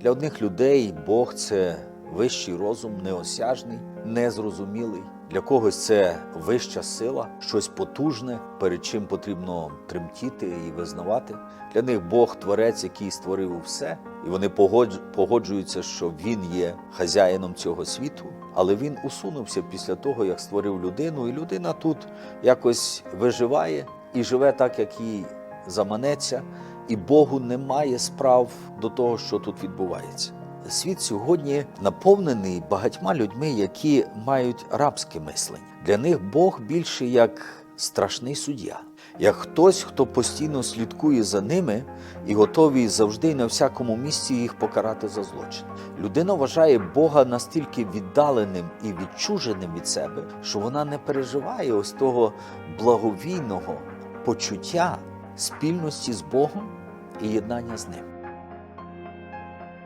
Для одних людей Бог це вищий розум, неосяжний, незрозумілий. Для когось це вища сила, щось потужне, перед чим потрібно тремтіти і визнавати. Для них Бог творець, який створив все, і вони погоджуються, що він є хазяїном цього світу. Але він усунувся після того, як створив людину, і людина тут якось виживає і живе так, як їй заманеться, і Богу немає справ до того, що тут відбувається. Світ сьогодні наповнений багатьма людьми, які мають рабське мислення. Для них Бог більше як страшний суддя, як хтось, хто постійно слідкує за ними і готовий завжди на всякому місці їх покарати за злочин. Людина вважає Бога настільки віддаленим і відчуженим від себе, що вона не переживає ось того благовійного почуття спільності з Богом і єднання з ним.